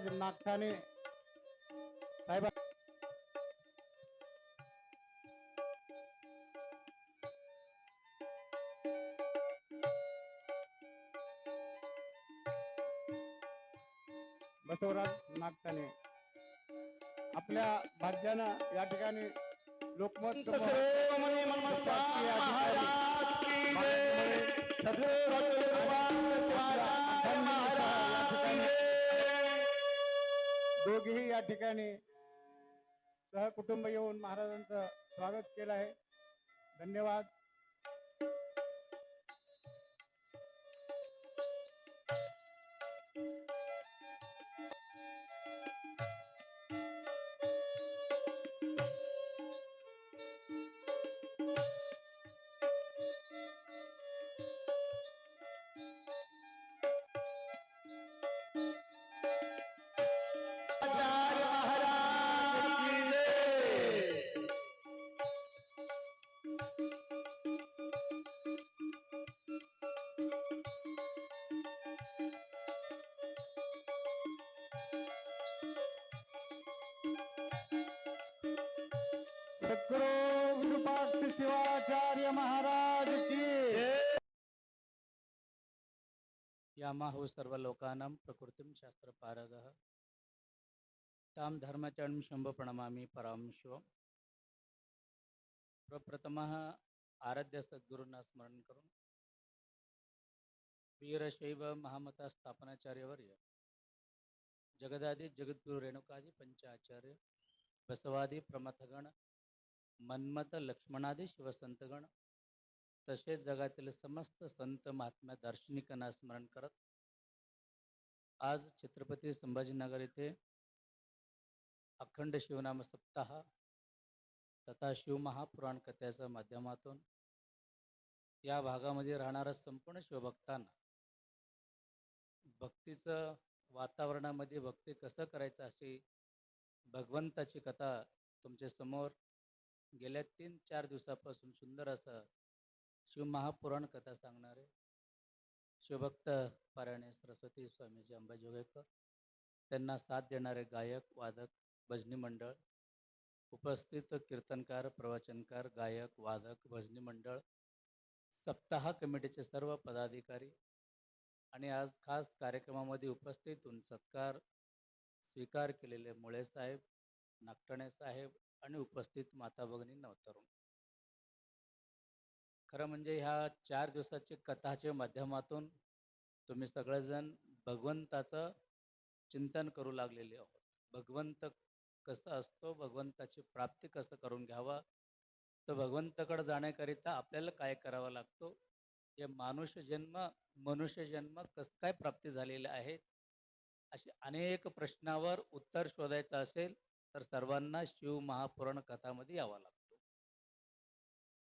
बसवराज नागठाणे साहेब बसवराज नागठाणे आपल्या भाग्यानं या ठिकाणी लोकमत महाराज की जय. दोघेही सहकुटुंब येऊन महाराजांचं स्वागत केलं आहे. धन्यवाद. सद्गुरु विरूपाक्ष शिवाचार्य महाराज की यामाहु सर्वलोकानां प्रकृतिं शास्त्रपारगः। तां धर्मचरणं शम्भ प्रणमामि परां शिवं। प्रप्रथमः आराध्य सद्गुरूंना स्मरण करून वीरशैव महामता स्थापनाचार्यवर्य। जगदादी जगद्गुरु रेणुकादि पंचाचार्य। बसवादी प्रमथगण। मन्मथ लक्ष्मणादी शिवसंतगण. तसेच जगातील समस्त संत महात्म्या दार्शनिकांना स्मरण करत. आज छत्रपती संभाजीनगर येथे अखंड शिवनाम सप्ताह तथा शिवमहापुराण कथेच्या माध्यमातून या भागामध्ये राहणाऱ्या संपूर्ण शिवभक्तांना भक्तीचं वातावरणामध्ये भक्ती कसं करायचं अशी भगवंताची कथा तुमच्यासमोर गेल्या तीन चार दिवसापासून सुंदर असं शिवमहापुराण कथा सांगणारे शिवभक्त पारायणे सरस्वती स्वामीजी अंबाजोगाईकर त्यांना साथ देणारे गायक वादक भजनी मंडळ उपस्थित कीर्तनकार प्रवचनकार गायक वादक भजनी मंडळ सप्ताह कमिटीचे सर्व पदाधिकारी आणि आज खास कार्यक्रमामध्ये उपस्थित होऊन सत्कार स्वीकार केलेले मुळे साहेब नागटणे साहेब आणि उपस्थित माता भगिनींना नवतरुण खरं म्हणजे ह्या चार दिवसाचे कथाच्या माध्यमातून तुम्ही सगळेजण भगवंताचं चिंतन करू लागलेले आहोत. भगवंत कसं असतो भगवंताची प्राप्ती कसं करून घ्यावा तर भगवंताकडे जाण्याकरिता आपल्याला काय करावा लागतो हे मानुष्य जन्म मनुष्य जन्म कसं काय प्राप्ती झालेले आहेत असे अनेक प्रश्नावर उत्तर शोधायचं असेल तर सर्वांना शिव महापुराण कथामध्ये यावा लागतो.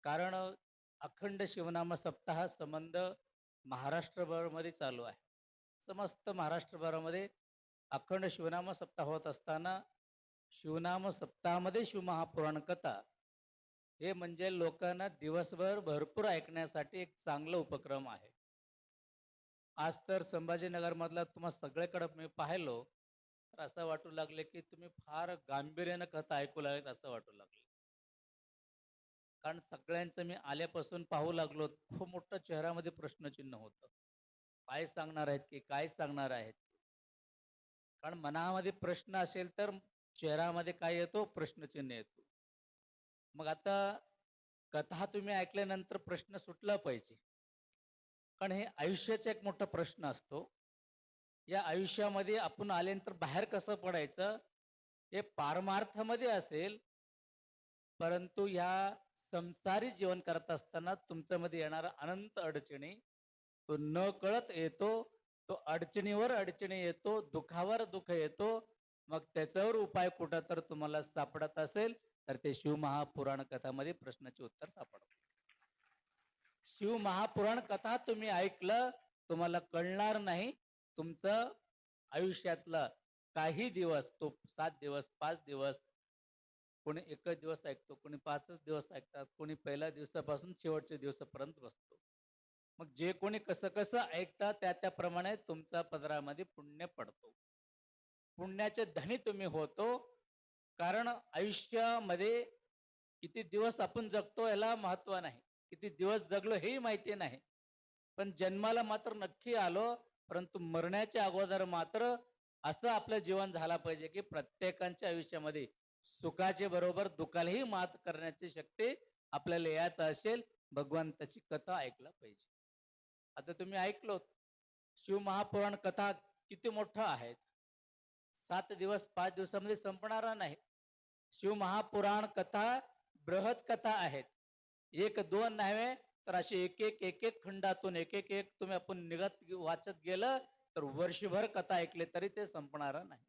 कारण अखंड शिवनाम सप्ताह संबंध महाराष्ट्रभरमध्ये चालू आहे. समस्त महाराष्ट्रभरामध्ये अखंड शिवनाम सप्ताह होत असताना शिवनाम सप्ताहामध्ये शिवमहापुराण कथा हे म्हणजे लोकांना दिवसभर भरपूर ऐकण्यासाठी एक चांगला उपक्रम आहे. आज तर संभाजीनगरमधला तुम्हाला सगळीकडे मी पाहिलो. तर असं वाटू लागले की तुम्ही फार गांभीर्यानं कथा ऐकू लागलेत असं वाटू लागले. कारण सगळ्यांचं मी आल्यापासून पाहू लागलो खूप मोठं चेहऱ्यामध्ये प्रश्नचिन्ह होतं. काय सांगणार आहेत की काय सांगणार आहेत? कारण मनामध्ये प्रश्न असेल तर चेहऱ्यामध्ये काय येतो? प्रश्नचिन्ह येतो. मग आता कथा तुम्ही ऐकल्यानंतर प्रश्न सुटला पाहिजे. कारण हे आयुष्याचा एक मोठा प्रश्न असतो. या आयुष्यामध्ये आपण आल्यानंतर बाहेर कसं पडायचं? हे पारमार्थामध्ये असेल. परंतु ह्या संसारी जीवन करत असताना तुमच्यामध्ये येणारा अनंत अडचणी तो न कळत येतो तो अडचणीवर अडचणी येतो दुःखावर दुःख येतो. मग त्याच्यावर उपाय कुठं तर तुम्हाला सापडत असेल तर ते शिवमहापुराण कथामध्ये प्रश्नाचे उत्तर सापडत. शिवमहापुराण कथा तुम्ही ऐकलं तुम्हाला कळणार नाही. तुमचं आयुष्यातलं काही दिवस तो सात दिवस पाच दिवस कोणी एकच दिवस ऐकतो कोणी पाचच दिवस ऐकतात कोणी पहिल्या दिवसापासून शेवटच्या दिवसापर्यंत बसतो. मग जे कोणी कसं कसं ऐकतात त्या त्याप्रमाणे तुमचा पदरामध्ये पुण्य पडतो. पुण्याचे धनी तुम्ही होतो कारण आयुष्यामध्ये किती दिवस आपण जगतो याला महत्त्व नाही. किती दिवस जगलो हेही माहिती नाही. पण जन्माला मात्र नक्की आलो परंतु मरण्याच्या अगोदर मात्र असं आपलं जीवन झाला पाहिजे की प्रत्येकांच्या आयुष्यामध्ये सुखाचे बरोबर दुःखालाही मात करण्याची शक्ती आपल्याला यायचं असेल भगवंताची कथा ऐकला पाहिजे. आता तुम्ही ऐकलो शिव महापुराण कथा किती मोठं आहेत? सात दिवस पाच दिवसामध्ये संपणारा नाही. शिव महापुराण कथा बृहत कथा आहेत. एक दोन नव्हे तर असे एक एक एक एक खंडातून एक एक एक तुम्ही आपण निघत वाचत गेलं तर वर्षभर कथा ऐकले तरी ते संपणार नाही.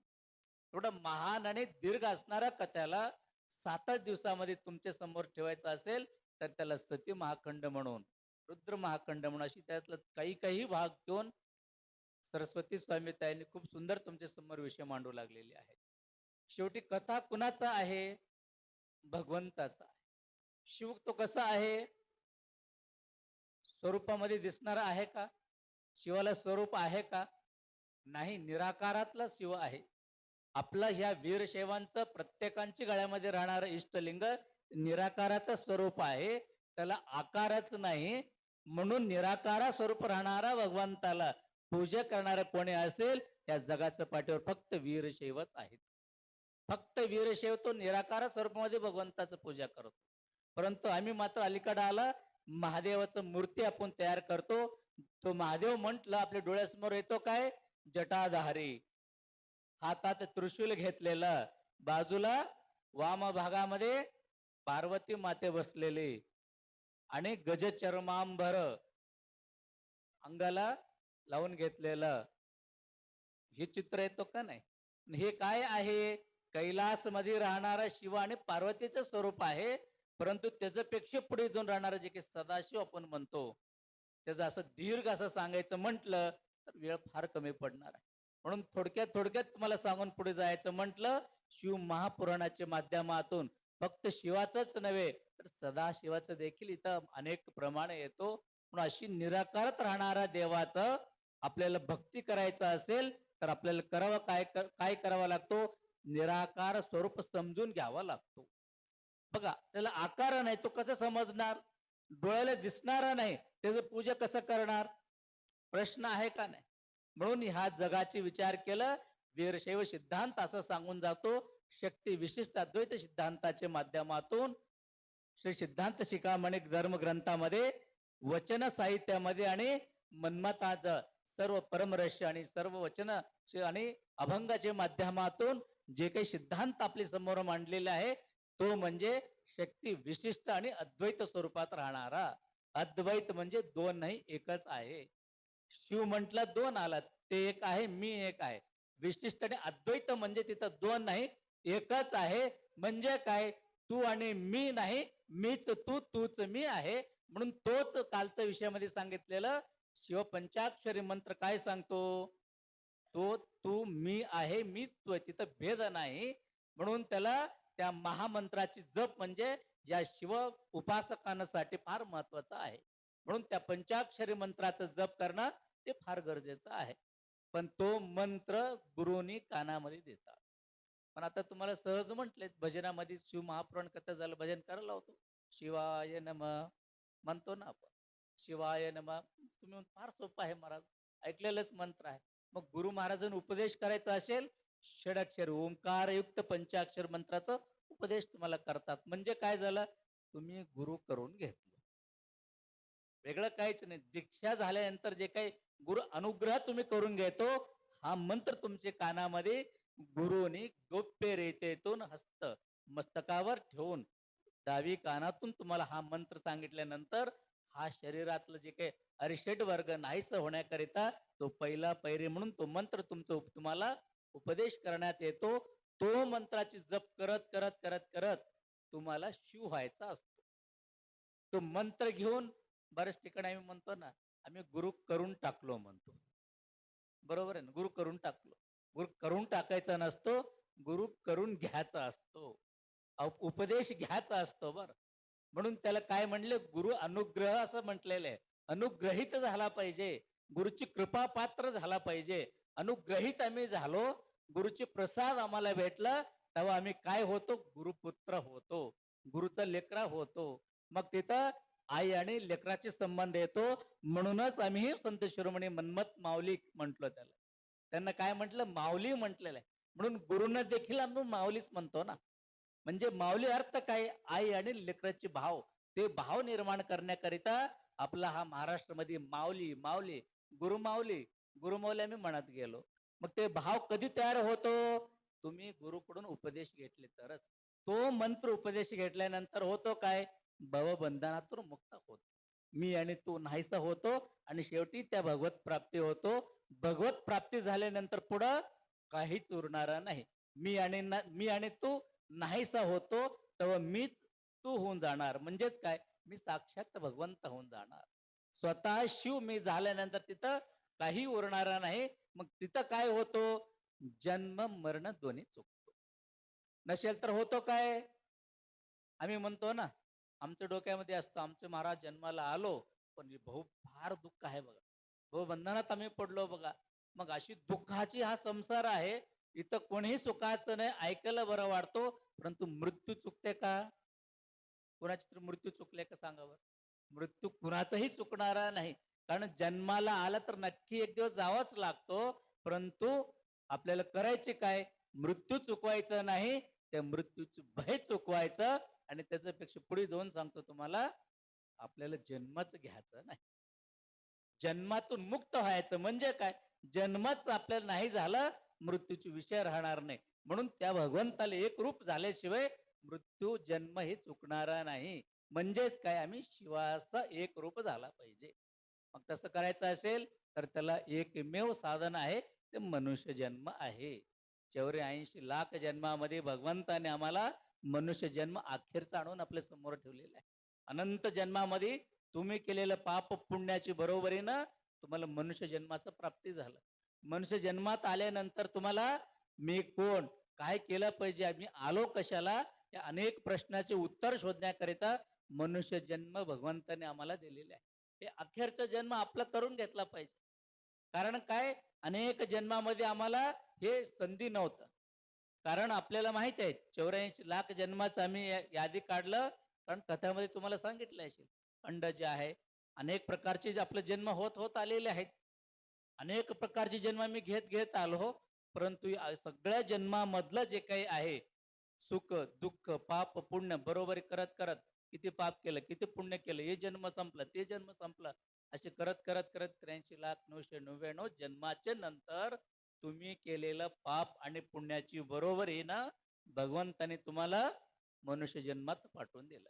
एवढं महान आणि दीर्घ असणाऱ्या कथ्याला सातच दिवसामध्ये तुमच्यासमोर ठेवायचं असेल तर त्याला सती महाखंड म्हणून रुद्र महाखंड म्हणून अशी त्यातला काही काही भाग घेऊन सरस्वती स्वामी ताईंनी खूप सुंदर तुमच्यासमोर विषय मांडू लागलेले आहेत. शेवटी कथा कुणाचा आहे? भगवंताचा आहे. शिव तो कसा आहे? स्वरूपामध्ये दिसणार आहे का? शिवाला स्वरूप आहे का? नाही निराकारातला शिव आहे. आपला ह्या वीरशैवांचं प्रत्येकांची गळ्यामध्ये राहणारं इष्टलिंग निराकाराचं स्वरूप आहे. त्याला आकारच नाही. म्हणून निराकारा स्वरूप राहणारा भगवंताला पूजा करणारा कोणी असेल या जगाचं पाठीवर फक्त वीरशैवच आहेत. फक्त वीरशैव तो निराकार स्वरूपामध्ये भगवंताचं पूजा करतो. परंतु आम्ही मात्र अलीकडे आला महादेवाचं मूर्ती आपण तयार करतो. तो महादेव म्हंटल आपल्या डोळ्यासमोर येतो काय? जटाधारी. हातात त्रिशूल घेतलेलं. बाजूला वाम भागामध्ये पार्वती माते बसलेले. आणि गजचर्मांबर अंगाला लावून घेतलेलं. हे चित्र येतो का नाही? हे काय आहे? कैलासमध्ये राहणारा शिव आणि पार्वतीचं स्वरूप आहे. परंतु त्याच्यापेक्षा पुढे जाऊन राहणारं जे काही सदाशिव आपण म्हणतो त्याचं असं दीर्घ असं सांगायचं म्हटलं तर वेळ फार कमी पडणार आहे. म्हणून थोडक्यात थोडक्यात तुम्हाला सांगून पुढे जायचं म्हटलं शिव महापुराणाच्या माध्यमातून फक्त शिवाचंच नव्हे तर सदाशिवाचं देखील इथं अनेक प्रमाणे येतो. म्हणून अशी निराकारत राहणाऱ्या देवाचं आपल्याला भक्ती करायचं असेल तर आपल्याला करावं काय कर- काय करावा लागतो? निराकार स्वरूप समजून घ्यावा लागतो. बघा त्याला आकार नाही तो कसं समजणार? डोळ्याला दिसणारा नाही त्याचं पूजा कसं करणार? प्रश्न आहे का नाही? म्हणून ह्या जगाची विचार केलं वीरशैव सिद्धांत असं सांगून जातो शक्ती विशिष्ट अद्वैत सिद्धांताच्या माध्यमातून श्री सिद्धांत शिखामणी धर्मग्रंथामध्ये वचन साहित्यामध्ये आणि मन्मताच सर्व परमरहस्य आणि सर्व वचन आणि अभंगाच्या माध्यमातून जे काही सिद्धांत आपले समोर मांडलेले आहे तो म्हणजे शक्ती विशिष्ट आणि अद्वैत स्वरूपात राहणारा. अद्वैत म्हणजे दोन नाही एकच आहे. शिव म्हटलं दोन आला ते एक आहे मी एक आहे. विशिष्ट आणि अद्वैत म्हणजे तिथं दोन नाही एकच आहे. म्हणजे काय? तू आणि मी नाही. मीच तू तूच मी आहे. म्हणून तोच कालच्या विषयामध्ये सांगितलेलं शिव पंचाक्षरी मंत्र काय सांगतो? तो तू मी आहे मीच तू आहे तिथं भेद नाही. म्हणून त्याला त्या महामंत्राची जप म्हणजे या शिव उपासकांसाठी फार महत्वाचं आहे. म्हणून त्या पंचाक्षरी मंत्राचं जप करणं ते फार गरजेचं आहे. पण तो मंत्र गुरुनी कानामध्ये देतात. पण आता तुम्हाला सहज म्हटले भजनामध्ये शिव महापुराण कथा झालं भजन करायला होतो शिवाय नम म्हणतो ना आपण. शिवाय नम तुम्ही फार सोपं आहे महाराज. ऐकलेलंच मंत्र आहे. मग गुरु महाराजांनी उपदेश करायचा असेल षडाक्षर ओंकारयुक्त पंचाक्षर मंत्राचा उपदेश तुम्हाला करतात. म्हणजे काय झालं? तुम्ही गुरु करून घेतलं. वेगळं काहीच नाही. दीक्षा झाल्यानंतर जे काही गुरु अनुग्रह तुम्ही करून घेतो हा मंत्र तुमचे कानामध्ये गुरुनी गोप्य रेतेतून हस्त मस्तकावर ठेवून डावी कानातून तुम्हाला हा मंत्र सांगितल्यानंतर हा शरीरातलं जे काही अरिषट वर्ग नाहीस होण्याकरिता तो पहिला पैरी म्हणून तो मंत्र तुमचं तुम्हाला उपदेश करण्यात येतो तो मंत्राची जप करत करत करत करत तुम्हाला शिव व्हायचा असतो. तो मंत्र घेऊन बऱ्याच ठिकाणी आम्ही म्हणतो ना आम्ही गुरु करून टाकलो म्हणतो. बरोबर आहे ना? गुरु करून टाकलो. गुरु करून टाकायचा नसतो गुरु करून घ्यायचा असतो. उपदेश घ्यायचा असतो बर. म्हणून त्याला काय म्हणले? गुरु अनुग्रह असं म्हटलेलं आहे. अनुग्रहित झाला पाहिजे. गुरुची कृपा पात्र झाला पाहिजे. अनुग्रहित आम्ही झालो गुरुची प्रसाद आम्हाला भेटला तेव्हा आम्ही काय होतो? गुरुपुत्र होतो गुरुचा लेकरा होतो. मग तिथं आई आणि लेकराचे संबंध येतो. म्हणूनच आम्ही संत शिरोमणी मन्मत माऊली म्हंटलो त्याला. त्यांना काय म्हटलं? माऊली म्हटलेलं आहे. म्हणून गुरुनं देखील आम्ही माऊलीच म्हणतो ना. म्हणजे माऊली अर्थ काय? आई आणि लेकराचे भाव. ते भाव निर्माण करण्याकरिता आपला हा महाराष्ट्रामध्ये माऊली माऊली गुरुमाऊली. गुरुमाऊली आम्ही म्हणत गेलो. मग ते भाव कधी तयार होतो? तुम्ही गुरुकडून उपदेश घेतले तरच. तो मंत्र उपदेश घेतल्यानंतर होतो काय? भवबंधनातून मुक्त होतो. मी आणि तू नाहीसा होतो आणि शेवटी त्या भगवत प्राप्ती होतो. भगवत प्राप्ती झाल्यानंतर पुढं काहीच उरणार नाही. मी आणि ना- मी आणि तू नाहीसा होतो तेव्हा मीच तू होऊन जाणार. म्हणजेच काय? मी साक्षात भगवंत होऊन जाणार. स्वतः शिव मी झाल्यानंतर तिथं काही उरणारा नाही. मग तिथं काय होतो? जन्म मरण दोन्ही चुकतो. नसेल तर होतो काय? आम्ही म्हणतो ना आमच्या डोक्यामध्ये असतो आमचे महाराज जन्माला आलो पण भाऊ फार दुःख आहे बघा. भाऊ बंधनात आम्ही पडलो बघा. मग अशी दुःखाची हा संसार आहे. इथं कोणीही सुखाचं नाही ऐकायला बरं वाटतो परंतु मृत्यू चुकते का? कुणाची तर मृत्यू चुकले का सांगा बरं? मृत्यू कुणाचाही चुकणारा नाही. कारण जन्माला आला तर नक्की एक दिवस जावाच लागतो परंतु आपल्याला करायचे काय? मृत्यू चुकवायचा नाही त्या मृत्यूचं भय चुकवायचं आणि त्याच्यापेक्षा पुढे जाऊन सांगतो तुम्हाला आपल्याला जन्मच घ्यायचं नाही. जन्मातून मुक्त व्हायचं म्हणजे काय? जन्मच आपल्याला नाही झालं मृत्यूची विषय राहणार नाही. म्हणून त्या भगवंताला एक रूप झाल्याशिवाय मृत्यू जन्म हे चुकणारा नाही. म्हणजेच काय? आम्ही शिवाचा एक रूप झाला पाहिजे. मग तसं करायचं असेल तर त्याला एकमेव साधन आहे ते मनुष्य जन्म आहे. चौऱ्याऐंशी लाख जन्मामध्ये भगवंताने आम्हाला मनुष्य जन्म अखेरचा आणून आपल्यासमोर ठेवलेला आहे. अनंत जन्मामध्ये तुम्ही केलेलं पाप पुण्याची बरोबरीनं तुम्हाला मनुष्य जन्माचं प्राप्ती झालं. मनुष्य जन्मात आल्यानंतर तुम्हाला मी कोण काय केलं पाहिजे मी आलो कशाला या अनेक प्रश्नाचे उत्तर शोधण्याकरिता मनुष्य जन्म भगवंताने आम्हाला दिलेले आहे. हे अखेरचा जन्म आपला करून घेतला पाहिजे. कारण काय? अनेक जन्मामध्ये आम्हाला हे संधी नव्हतं. कारण आपल्याला माहीत आहे चौऱ्याऐंशी लाख जन्माचं आम्ही यादी काढलं. कारण कथामध्ये तुम्हाला सांगितलं असेल अंड जे आहे अनेक प्रकारचे जे आपले जन्म होत होत आलेले आहेत. अनेक प्रकारचे जन्म आम्ही घेत घेत आलो. परंतु सगळ्या जन्मामधलं जे काही आहे सुख दुःख पाप पुण्य बरोबर करत करत किती पाप केलं किती पुण्य केलं हे जन्म संपलं ते जन्म संपलं. असे करत करत करत त्र्याऐंशी लाख नऊशे नव्याण्णव जन्माचे नंतर तुम्ही केलेलं पाप आणि पुण्याची बरोबर ना भगवंताने तुम्हाला मनुष्य जन्मात पाठवून दिलं.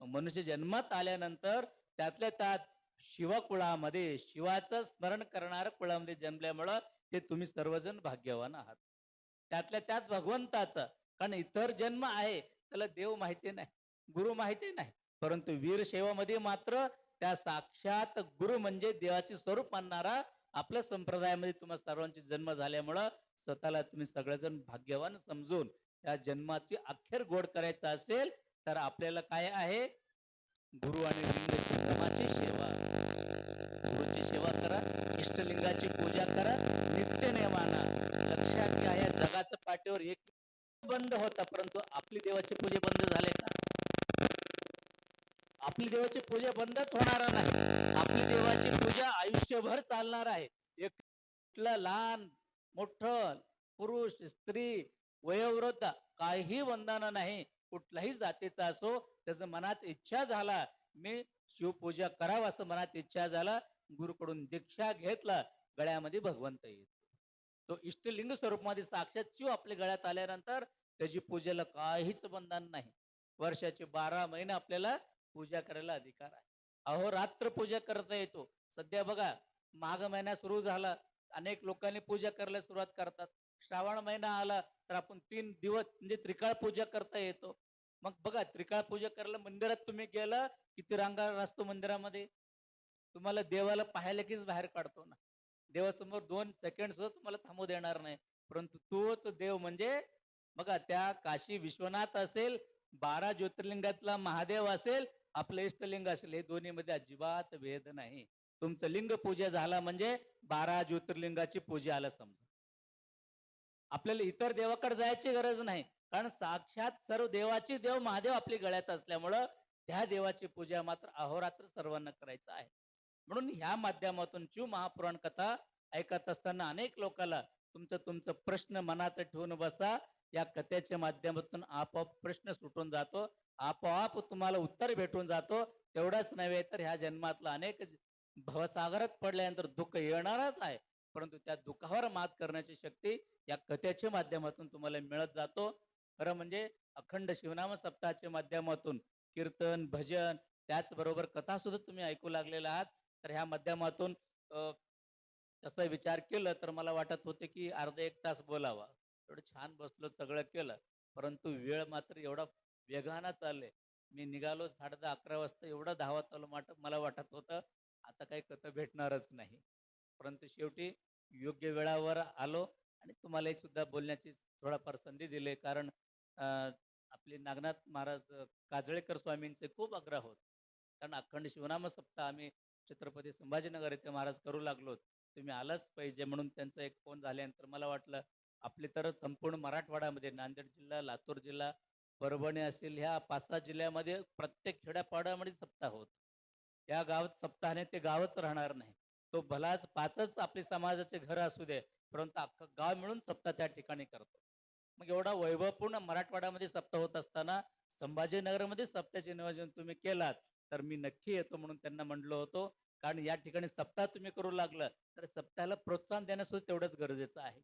मनुष्य जन्मात आल्यानंतर त्यातल्या त्यात शिवकुळामध्ये शिवाचं स्मरण करणाऱ्या कुळामध्ये जन्मल्यामुळं ते तुम्ही सर्वजण भाग्यवान आहात. त्यातल्या त्यात भगवंताचं कारण इतर जन्म आहे त्याला देव माहिती नाही. गुरु माहिती नाही. परंतु वीर सेवामध्ये मात्र त्या साक्षात गुरु म्हणजे देवाचे स्वरूप मानणारा आपल्या संप्रदायामध्ये तुम्हा सर्वांची जन्म झाल्यामुळं स्वतःला तुम्ही सगळेजण भाग्यवान समजून त्या जन्माची अखेर गोड करायचं असेल तर आपल्याला काय आहे? गुरु आणि लिंगाची सेवा. गुरुची सेवा करा इष्टलिंगाची पूजा करा नित्य नियमाना लक्षात घ्या या जगाचं पाठीवर एक बंद होता परंतु आपली देवाची पूजा बंद झाले का आपली देवाची पूजा बंदच होणार नाही. आपली देवाची पूजा आयुष्यभर चालणार आहे. एक लहान मोठ पुरुष स्त्री वयोवृद्ध काही बंधन नाही. कुठल्याही जातीचा असो त्याचं मनात इच्छा झाला मी शिवपूजा करावं असं मनात इच्छा झाला गुरुकडून दीक्षा घेतला गळ्यामध्ये भगवंत येतो. तो इष्टलिंग स्वरूपामध्ये साक्षात शिव आपल्या गळ्यात आल्यानंतर त्याची पूजेला काहीच बंधन नाही. वर्षाचे बारा महिने आपल्याला पूजा करायला अधिकार आहे. अहो रात्र पूजा करता येतो. सध्या बघा माघ महिना सुरू झाला. अनेक लोकांनी पूजा करायला सुरुवात करतात. श्रावण महिना आला तर आपण तीन दिवस म्हणजे त्रिकाळ पूजा करता येतो. मग बघा त्रिकाळ पूजा करायला मंदिरात तुम्ही गेला किती रांगा असतो मंदिरामध्ये? तुम्हाला देवाला पाहायला कीच बाहेर काढतो ना. देवासमोर दोन सेकंड सुद्धा तुम्हाला थांबू देणार नाही. परंतु तोच देव म्हणजे बघा त्या काशी विश्वनाथ असेल बारा ज्योतिर्लिंगातला महादेव असेल आपलं इष्टलिंग असले दोन्हीमध्ये अजिबात भेद नाही. तुमचं लिंग पूजा झाला म्हणजे बारा ज्योतिर्लिंगाची पूजा आला समजा. आपल्याला इतर देवाकडे जायची गरज नाही. कारण साक्षात सर्व देवाची देव महादेव आपली गळ्यात असल्यामुळं त्या देवाची पूजा मात्र अहोरात्र सर्वांना करायचं आहे. म्हणून ह्या माध्यमातून शिव महापुराण कथा ऐकत असताना अनेक लोकांना तुमचं तुमचं प्रश्न मनात ठेवून बसा. या कथेच्या माध्यमातून आपोआप प्रश्न सुटून जातो. आपोआप तुम्हाला उत्तर भेटून जातो. तेवढंच नव्हे तर ह्या जन्मातला अनेक भवसागरात पडल्यानंतर दुःख येणारच आहे. परंतु त्या दुःखावर मात करण्याची शक्ती या कथेच्या माध्यमातून तुम्हाला मिळत जातो. खरं म्हणजे अखंड शिवनाम सप्ताहाच्या माध्यमातून कीर्तन भजन त्याचबरोबर कथा सुद्धा तुम्ही ऐकू लागलेला आहात. तर ह्या माध्यमातून तसं विचार केलं तर मला वाटत होते की अर्धा एक तास बोलावा. एवढं छान बसलो सगळं केलं. परंतु वेळ मात्र एवढा वेगानं चालले. मी निघालो साडे दहा अकरा वाजता एवढं धावत आलो माट मला वाटत होतं आता काही कथं भेटणारच नाही. परंतु शेवटी योग्य वेळावर आलो आणि तुम्हालाही सुद्धा बोलण्याची थोडाफार संधी दिली. कारण आपले नागनाथ महाराज काजळेकर स्वामींचे खूप आग्रह होत. कारण अखंड शिवनाम सप्ताह आम्ही छत्रपती संभाजीनगर येथे महाराज करू लागलो तुम्ही आलाच पाहिजे म्हणून त्यांचा एक फोन झाल्यानंतर मला वाटलं आपले तर संपूर्ण मराठवाड्यामध्ये नांदेड जिल्हा लातूर जिल्हा परभणी असेल ह्या पाच सहा जिल्ह्यामध्ये प्रत्येक खेड्यापाड्यामध्ये सप्ताह होत. या गावात सप्ताहाने ते गावच राहणार नाही. तो भलाच पाचच आपले समाजाचे घर असू दे परंतु अख्खं गाव मिळून सप्ताह त्या ठिकाणी करतो. मग एवढा वैभवपूर्ण मराठवाड्यामध्ये सप्ताह होत असताना संभाजीनगरमध्ये सप्ताहचे नियोजन तुम्ही केलात तर मी नक्की येतो म्हणून त्यांना म्हणलो होतो कारण या ठिकाणी सप्ताह तुम्ही करू लागलं तर सप्ताहाला प्रोत्साहन देणं सुद्धा तेवढंच गरजेचं आहे.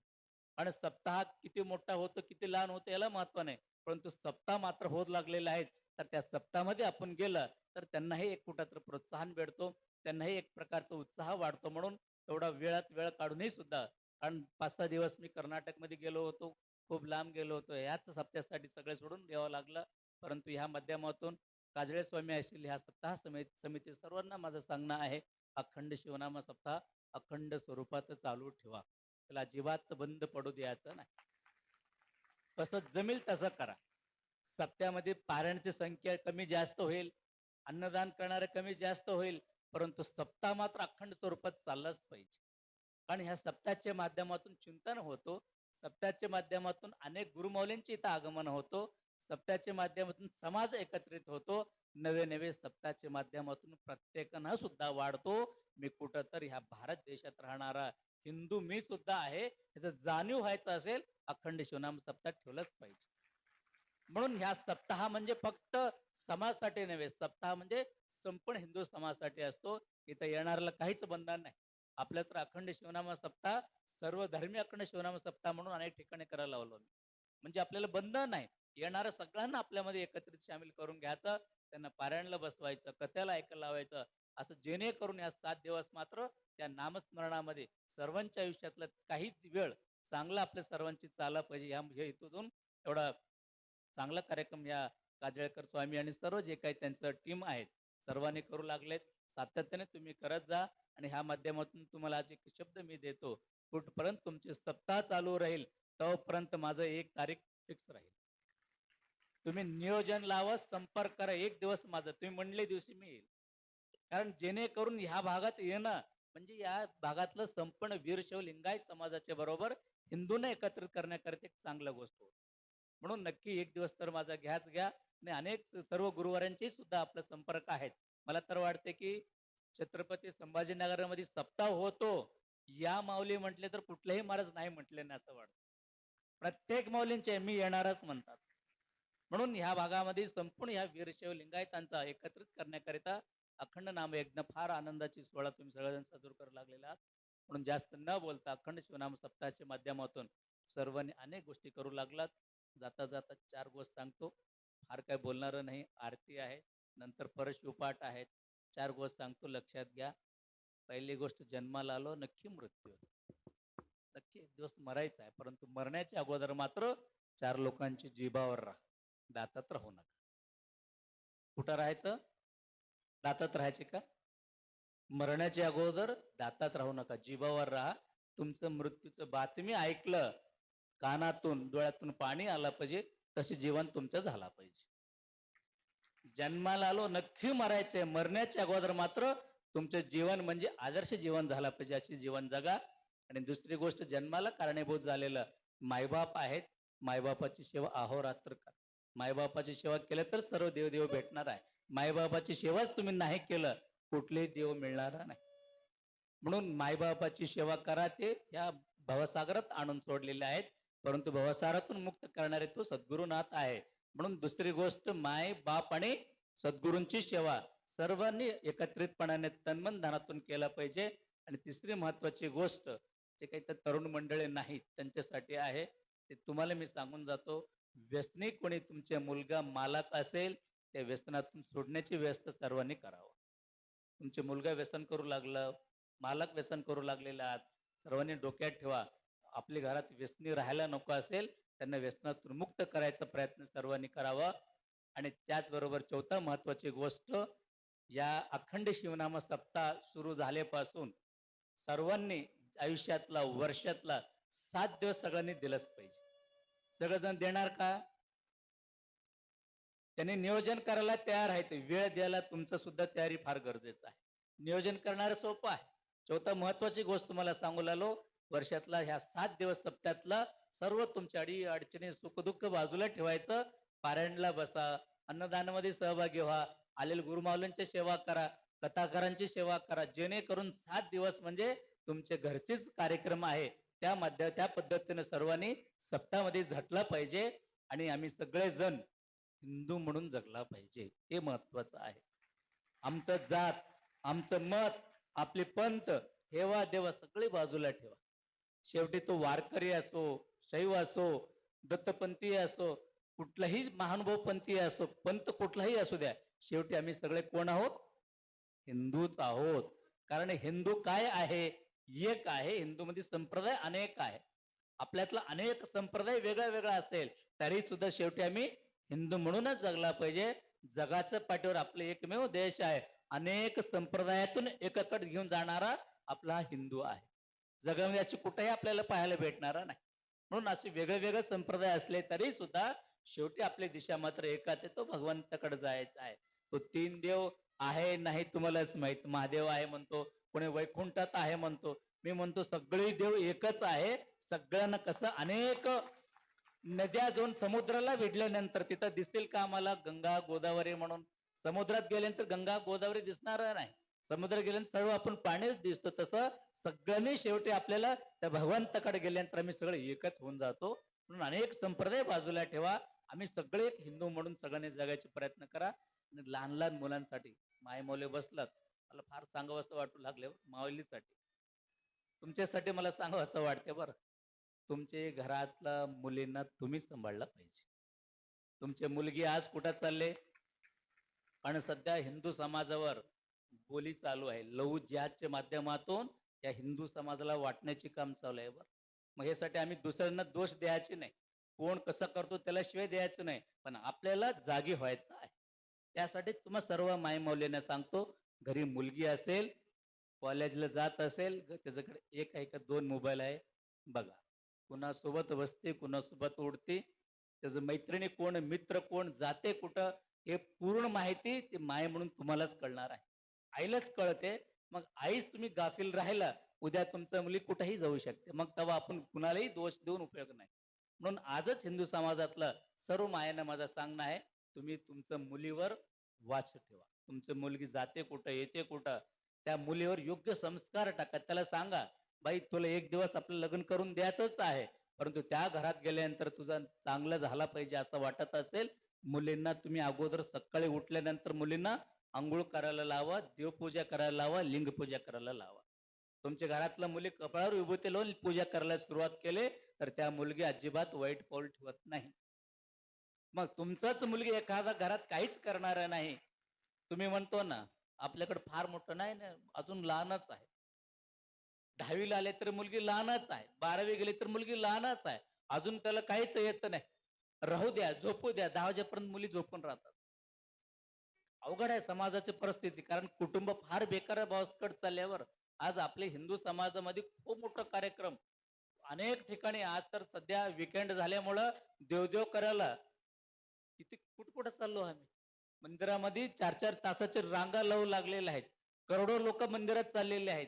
आणि सप्ताह किती मोठा होतो किती लहान होतो याला महत्त्व नाही. परंतु सप्ताह मात्र होत लागलेले आहेत. तर त्या सप्ताहामध्ये आपण गेलं तर त्यांनाही एक कुठं प्रोत्साहन भेटतो. त्यांनाही एक प्रकारचा उत्साह वाढतो म्हणून तेवढा वेळात वेळ काढूनही सुद्धा कारण पाच सहा दिवस मी कर्नाटकमध्ये गेलो होतो खूप लांब गेलो होतो. ह्याच सप्त्यासाठी सगळे सोडून यावं लागलं. परंतु ह्या माध्यमातून काजळे स्वामी असतील ह्या सप्ताह समिती समिती सर्वांना माझं सांगणं आहे अखंड शिवनामा सप्ताह अखंड स्वरूपात चालू ठेवा. त्याला अजिबात बंद पडू द्यायचं नाही. कसं जमेल तसं करा. सप्त्यामध्ये पारायणची संख्या कमी जास्त होईल. अन्नदान करणारे कमी जास्त होईल. परंतु सप्ताह मात्र अखंड स्वरूपात चाललाच पाहिजे. कारण ह्या सप्ताहाच्या माध्यमातून चिंतन होतो. सप्ताहाच्या माध्यमातून अनेक गुरुमौलींचे इथं आगमन होतो. सप्ताहाच्या माध्यमातून समाज एकत्रित होतो. नवे नवे सप्ताहाच्या माध्यमातून प्रत्येकानं सुद्धा वाढतो. मी कुठं तर ह्या भारत देशात राहणारा हिंदू मी सुद्धा आहे याचं जाणीव व्हायचं असेल अखंड शिवनाम सप्ताह ठेवलंच पाहिजे. म्हणून ह्या सप्ताह म्हणजे फक्त समाजासाठी नव्हे सप्ताह म्हणजे संपूर्ण हिंदू समाजासाठी असतो. इथं येणाऱ्याला काहीच बंधन नाही. आपल्या तर अखंड शिवनामा सप्ताह सर्व धर्मी अखंड शिवनामा सप्ताह म्हणून अनेक ठिकाणी करायला लावलो मी. म्हणजे आपल्याला बंधन नाही. येणाऱ्या सगळ्यांना आपल्यामध्ये एकत्रित सामील करून घ्यायचं त्यांना पारायणला बसवायचं कथेला ऐकायला लावायचं असं जेणेकरून या सात दिवस मात्र त्या नामस्मरणामध्ये सर्वांच्या आयुष्यातला काही वेळ चांगला आपल्या सर्वांची चाला पाहिजे ह्या हेतूतून एवढा चांगला कार्यक्रम या काजळकर स्वामी आणि सर्व जे काही त्यांचं टीम आहेत सर्वांनी करू लागलेत. सातत्याने तुम्ही करत जा आणि ह्या माध्यमातून तुम्हाला आज एक शब्द मी देतो कुठपर्यंत तुमची सप्ताह चालू राहील तोपर्यंत माझं एक तारीख फिक्स राहील. तुम्ही नियोजन लावा संपर्क करा. एक दिवस माझा तुम्ही म्हणले दिवशी मी येईल. कारण जेणेकरून ह्या भागात येणं म्हणजे या भागातलं संपूर्ण वीरशैव लिंगायत समाजाच्या बरोबर हिंदूंना एकत्रित करण्याकरिता एक चांगलं गोष्ट होती. म्हणून नक्की एक दिवस तर माझा घ्याच घ्या आणि अनेक सर्व गुरुवारांचे सुद्धा आपला संपर्क आहेत. मला तर वाटते की छत्रपती संभाजीनगरमध्ये सप्ताह होतो. या माऊली म्हटले तर कुठलेही महाराज नाही म्हटले ना असं वाटतं. प्रत्येक माऊलींचे मी येणारच म्हणतात. म्हणून ह्या भागामध्ये संपूर्ण ह्या वीरशैव लिंगायतांचा एकत्रित करण्याकरिता अखंड नामयज्ञ फार आनंदाची सोहळा तुम्ही सगळेजण साजूर करू लागलेला आहात. म्हणून जास्त न बोलता अखंड शिवनाम सप्ताहाच्या माध्यमातून सर्वांनी अनेक गोष्टी करू लागलात. जाता जाता चार गोष्ट सांगतो. फार काय बोलणारं नाही. आरती आहे. नंतर परत शिवपाठ आहेत चार गोष्ट सांगतो. लक्षात घ्या. पहिली गोष्ट जन्माला आलो नक्की मृत्यू नक्की एक दिवस मरायचा आहे. परंतु मरण्याच्या अगोदर मात्र चार लोकांची जीवावर राहा. दातात राहू नका. कुठं राहायचं? दातात राहायचे का? मरण्याच्या अगोदर दातात राहू नका जीवावर राहा. तुमचं मृत्यूचं बातमी ऐकलं कानातून डोळ्यातून पाणी आला पाहिजे तसे जीवन तुमचं झाला पाहिजे. जन्माला आलो नक्की मरायचंय. मरण्याच्या अगोदर मात्र तुमचं जीवन म्हणजे आदर्श जीवन झाला पाहिजे अशी जीवन जगा. आणि दुसरी गोष्ट जन्माला कारणीभूत झालेलं मायबाप आहेत. मायबापाची सेवा अहोरात्र करा. मायबापाची सेवा केलं तर सर्व देवदेव भेटणार आहे. मायबाबाची सेवाच तुम्ही नाही केलं कुठलेही देव मिळणार नाही. म्हणून मायबाबाची सेवा करा ते या भवसागरात आणून सोडलेले आहेत. परंतु भवसागरातून मुक्त करणारे तो सद्गुरुनाथ आहे. म्हणून दुसरी गोष्ट माय बाप आणि सद्गुरूंची सेवा सर्वांनी एकत्रितपणाने तन्मन धनातून केला पाहिजे. आणि तिसरी महत्वाची गोष्ट जे काही तर तरुण मंडळे नाहीत त्यांच्यासाठी आहे ते तुम्हाला मी सांगून जातो. व्यसनी कोणी तुमचे मुलगा मालक असेल त्या व्यसनातून सोडण्याची व्यवस्था सर्वांनी करावं. तुमचे मुलगा व्यसन करू लागलं मालक व्यसन करू लागलेला आहात सर्वांनी डोक्यात ठेवा. आपल्या घरात व्यसनी राहायला नको असेल त्यांना व्यसनातून मुक्त करायचा प्रयत्न सर्वांनी करावा. आणि त्याचबरोबर चौथा महत्वाची गोष्ट या अखंड शिवनाम सप्ताह सुरू झाल्यापासून सर्वांनी आयुष्यातला वर्षातला सात दिवस सगळ्यांनी दिलंच पाहिजे. सगळेजण देणार का? त्यांनी नियोजन करायला तयार आहे वेळ द्यायला तुमचं सुद्धा तयारी फार गरजेचं आहे. नियोजन करणारं सोपं आहे. चौथा महत्वाची गोष्ट तुम्हाला सांगू लागलो. वर्षातला ह्या सात दिवस सप्त्यातला सर्व तुमच्या अडी अडचणी सुखदुःख बाजूला ठेवायचं. पारायणला बसा. अन्नदानामध्ये सहभागी व्हा. आलेल्या गुरुमाऊलींची सेवा करा. कथाकारांची सेवा करा. जेणेकरून सात दिवस म्हणजे तुमचे घरचेच कार्यक्रम आहे. त्या माध्य त्या पद्धतीने सर्वांनी सप्तामध्ये झटला पाहिजे. आणि आम्ही सगळेजण हिंदू म्हणून जगला पाहिजे हे महत्वाचं आहे. आमचं जात आमचं मत आपले पंत हेवा देवा सगळे बाजूला ठेवा. शेवटी तो वारकरी असो शैव असो दत्तपंथी असो कुठलाही महानुभव पंथी असो पंत कुठलाही असू द्या शेवटी आम्ही सगळे कोण आहोत? हिंदूच आहोत. कारण हिंदू काय आहे? एक आहे हिंदूमध्ये संप्रदाय अनेक आहे. आपल्यातला अनेक संप्रदाय वेगळा वेगळा असेल तरी सुद्धा शेवटी आम्ही हिंदू म्हणूनच जगला पाहिजे. जगाच्या पाठीवर आपले एकमेव देश आहे. अनेक संप्रदायातून एककट घेऊन जाणारा आपला हिंदू आहे. जगामध्ये अशी कुठेही आपल्याला पाहायला भेटणारा नाही. म्हणून असे वेगळेवेगळे संप्रदाय असले तरी सुद्धा शेवटी आपली दिशा मात्र एकाच आहे. तो भगवंताकडे जायचा आहे. तो तीन देव आहे नाही तुम्हालाच माहीत. महादेव आहे म्हणतो. कोणी वैकुंठात आहे म्हणतो. मी म्हणतो सगळे देव एकच आहे. सगळ्यांना कसं अनेक नद्या जाऊन समुद्राला भिडल्यानंतर तिथं दिसतील का आम्हाला? गंगा गोदावरी म्हणून. समुद्रात गेल्यानंतर गंगा गोदावरी दिसणार नाही. समुद्र गेल्यानंतर सर्व आपण पाणीच दिसतो. तसं सगळ्यांनी शेवटी आपल्याला त्या भगवंताकडे गेल्यानंतर आम्ही सगळे एकच होऊन जातो. म्हणून अनेक संप्रदाय बाजूला ठेवा. आम्ही सगळे एक हिंदू म्हणून सगळ्यांनी जगायचे प्रयत्न करा. आणि लहान लहान मुलांसाठी मायमौले बसलात. मला फार सांगावं असं वाटू लागले माऊलीसाठी. तुमच्यासाठी मला सांगावं असं वाटते बरं. तुमचे घरातल्या मुलींना तुम्हीच सांभाळला पाहिजे. तुमचे मुलगी आज कुठं चालले? आणि सध्या हिंदू समाजावर बोली चालू आहे. लहू जिहादच्या माध्यमातून या हिंदू समाजाला वाटण्याचे काम चालू आहे बरं. मग यासाठी आम्ही दुसऱ्यांना दोष द्यायचे नाही. कोण कसं करतो त्याला शिवाय द्यायचं नाही. पण आपल्याला जागी व्हायचं आहे. त्यासाठी तुम्हा सर्व मायमौल्यांना सांगतो घरी मुलगी असेल कॉलेजला जात असेल त्याच्याकडे एक आहे का दोन मोबाईल आहे बघा. कुणासोबत बसते कुणासोबत उडते त्याचं मैत्रिणी कोण मित्र कोण जाते कुठं हे पूर्ण माहिती ते माय म्हणून तुम्हालाच कळणार आहे. आईलाच कळते मग आईच तुम्ही गाफील राहिला उद्या तुमचं मुली कुठेही जाऊ शकते. मग तेव्हा आपण कुणालाही दोष देऊन उपयोग नाही. म्हणून आजच हिंदू समाजातलं सर्व मायांना माझं सांगणं आहे तुम्ही तुमचं मुलीवर वाच ठेवा. तुमचं मुलगी जाते कुठं येते कुठं त्या मुलीवर योग्य संस्कार टाका. त्याला सांगा बाई तुला एक दिवस आपलं लग्न करून द्यायचंच आहे. परंतु त्या घरात गेल्यानंतर तुझा चांगलं झाला पाहिजे असं वाटत असेल मुलींना तुम्ही अगोदर सकाळी उठल्यानंतर मुलींना आंघोळ करायला लावा देवपूजा करायला लावा लिंगपूजा करायला लावा. तुमच्या घरातल्या मुली कपाळावर विभूती लावून पूजा करायला सुरुवात केले तर त्या मुलगी अजिबात वाईट पाऊल ठेवत नाही. मग तुमचाच मुलगी एखादा घरात काहीच करणार नाही. तुम्ही म्हणतो ना आपल्याकडे फार मोठं नाही ना अजून लहानच आहे. दहावीला आले तर मुलगी लहानच आहे. बारावी गेली तर मुलगी लहानच आहे. अजून त्याला काहीच येत नाही. राहू द्या झोपू द्या. दहा वाजेपर्यंत मुली झोपून राहतात. अवघड आहे समाजाची परिस्थिती. कारण कुटुंब फार बेकार अवस्थेकडे चालल्यावर. आज आपले हिंदू समाजामध्ये खूप मोठा कार्यक्रम. अनेक ठिकाणी आज तर सध्या विकेंड झाल्यामुळं देवदेव करायला किती कुठ कुठं चाललो आम्ही. मंदिरामध्ये चार चार तासाचे रांगा लावू लागलेले आहेत. करोडो लोक मंदिरात चाललेले आहेत.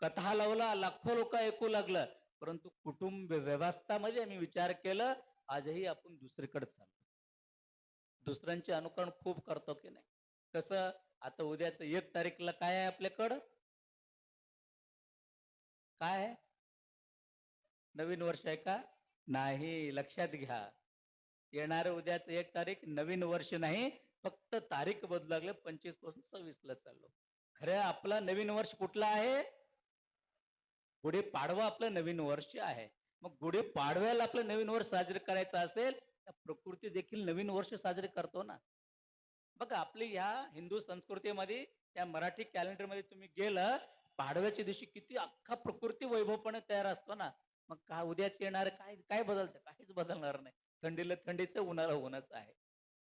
कथा लावला लाखो लोक ऐकू लागलं. परंतु कुटुंब व्यवस्थामध्ये आम्ही विचार केलं आजही आपण दुसरीकडे चाललो. दुसऱ्यांचे अनुकरण खूप करतो की नाही? कसं? आता उद्याच एक तारीखला काय आहे आपल्याकडं? काय आहे? नवीन वर्ष आहे का? नाही लक्षात घ्या. येणार उद्याच एक तारीख नवीन वर्ष नाही फक्त तारीख बदलू लागले पंचवीसपासून सव्वीस ला चाललो. खरं आपला नवीन वर्ष कुठला आहे? गुढी पाडवा आपलं नवीन वर्ष आहे. मग गुढी पाडव्याला आपलं नवीन वर्ष साजरं करायचं असेल तर प्रकृती देखील नवीन वर्ष साजरे करतो ना. बघा आपली ह्या हिंदू संस्कृतीमध्ये त्या मराठी कॅलेंडरमध्ये तुम्ही गेलं पाडव्याच्या दिवशी किती अख्खा प्रकृती वैभवपणे तयार असतो ना. मग का उद्याच येणार काय काय बदलतं? काहीच बदलणार नाही. थंडीला थंडीचं उन्हाळा उन्हाचं आहे.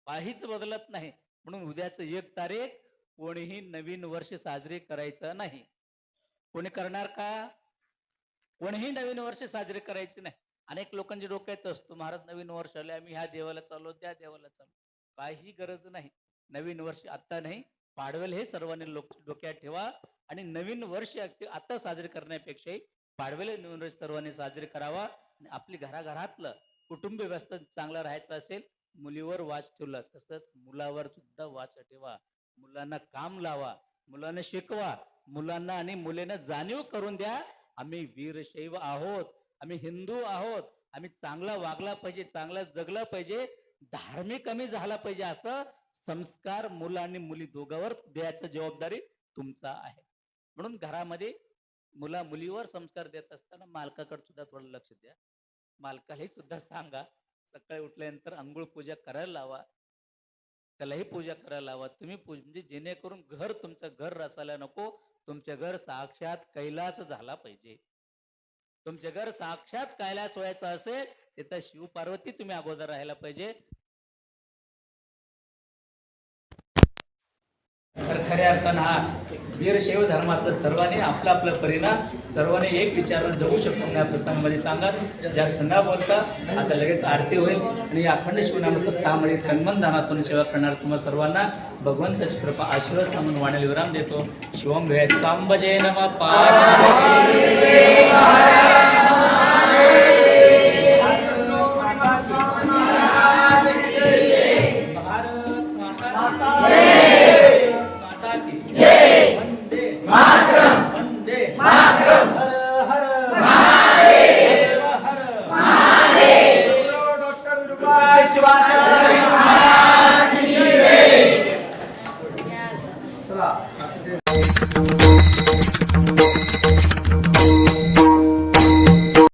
काहीच बदलत नाही. म्हणून उद्याच एक तारीख कोणीही नवीन वर्ष साजरे करायचं नाही. कोणी करणार का? कोणीही नवीन वर्ष साजरे करायचे नाही. अनेक लोकांच्या डोक्यात असतो महाराज नवीन वर्ष आले आम्ही ह्या देवाला चाललो त्या देवाला चाललो. काही गरज नाही. नवीन वर्ष आता नाही. पाडवेल हे सर्वांनी लोक डोक्यात ठेवा. आणि नवीन वर्ष अगदी आता साजरे करण्यापेक्षाही पाडवेल नवीन वर्ष सर्वांनी साजरे करावा. आणि आपली घराघरातलं कुटुंब व्यवस्था चांगलं राहायचं असेल मुलीवर वाच ठेवला तसंच मुलावर सुद्धा वाच ठेवा. मुलांना काम लावा मुलांना शिकवा मुलांना आणि मुलींना जाणीव करून द्या. आम्ही वीरशैव आहोत आम्ही हिंदू आहोत आम्ही चांगला वागला पाहिजे चांगला जगला पाहिजे धार्मिक कमी झाला पाहिजे असं संस्कार मुलं आणि मुली दोघांवर द्यायचं जबाबदारी तुमचा आहे. म्हणून घरामध्ये मुला मुलीवर संस्कार देत असताना मालकाकडे सुद्धा थोडं लक्ष द्या. मालकालाही सुद्धा सांगा सकाळी उठल्यानंतर आंघोळ पूजा करायला लावा. त्यालाही पूजा करायला लावा. तुम्ही पूज म्हणजे जेणेकरून घर तुमचं घर रसायला नको तुमचे घर साक्षात कैलास झाला पाहिजे. तुमचे घर साक्षात कैलास व्हायचं असेल तिथं शिव पार्वती तुम्ही अगोदर राहायला पाहिजे. तर खऱ्या अर्थानं हा वीरशैव धर्मातलं सर्वांनी आपला आपला परिणाम सर्वांनी एक विचारून जगू शकतो या प्रसंगामध्ये सांगा. जास्त न बोलता आता लगेच आरती होईल. आणि या अखंड शिवनाम सप्ताहामध्ये कन्मनधानातून सेवा करणार तुम्हा सर्वांना भगवंताची कृपा आशीर्वाद सांगून वाण्याला विराम देतो. शिवम भे सांबजे नम. भारत